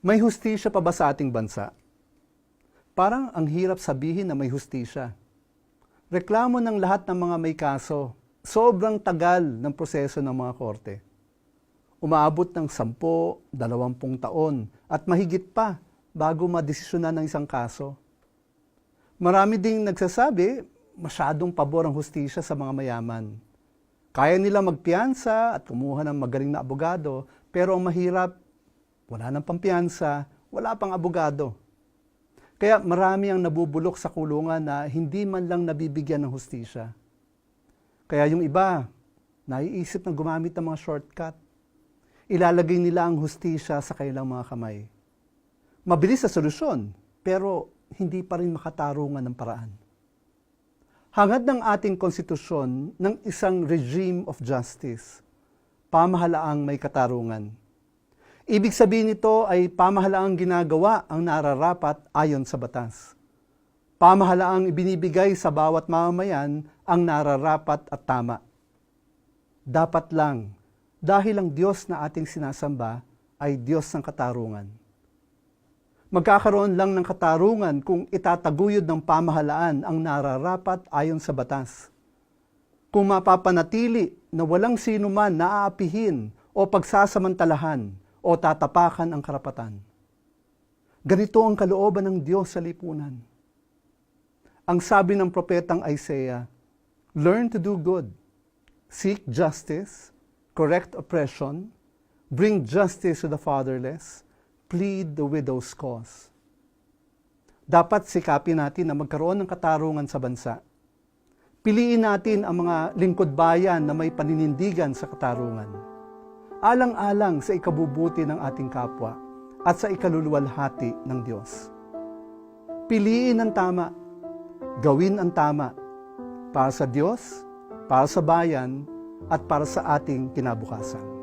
May hustisya pa ba sa ating bansa? Parang ang hirap sabihin na may hustisya. Reklamo ng lahat ng mga may kaso. Sobrang tagal ng proseso ng mga korte. Umaabot ng 10, 20 taon at mahigit pa bago madesisyonan ng isang kaso. Marami ding nagsasabi masyadong pabor ang hustisya sa mga mayaman. Kaya nila magpiyansa at kumuha ng magaling na abogado, pero ang mahirap, wala nang pampiyansa, wala pang abogado. Kaya marami ang nabubulok sa kulungan na hindi man lang nabibigyan ng hustisya. Kaya yung iba, naiisip na gumamit ng mga shortcut. Ilalagay nila ang hustisya sa kanilang mga kamay. Mabilis sa solusyon, pero hindi pa rin makatarungan ng paraan. Hangad ng ating konstitusyon ng isang regime of justice, pamahalaang may katarungan. Ibig sabihin nito ay pamahalaang ginagawa ang nararapat ayon sa batas. Pamahalaang ibinibigay sa bawat mamamayan ang nararapat at tama. Dapat lang, dahil ang Diyos na ating sinasamba ay Diyos ng katarungan. Magkakaroon lang ng katarungan kung itataguyod ng pamahalaan ang nararapat ayon sa batas. Kung mapapanatili na walang sino man naaapihin o pagsasamantalahan o tatapakan ang karapatan. Ganito ang kalooban ng Diyos sa lipunan. Ang sabi ng propetang Isaiah, Learn to do good, seek justice, correct oppression, bring justice to the fatherless, plead the widow's cause. Dapat sikapin natin na magkaroon ng katarungan sa bansa. Piliin natin ang mga lingkod bayan na may paninindigan sa katarungan. Alang-alang sa ikabubuti ng ating kapwa at sa ikaluluwalhati ng Diyos. Piliin ang tama, gawin ang tama para sa Diyos, para sa bayan, at para sa ating kinabukasan.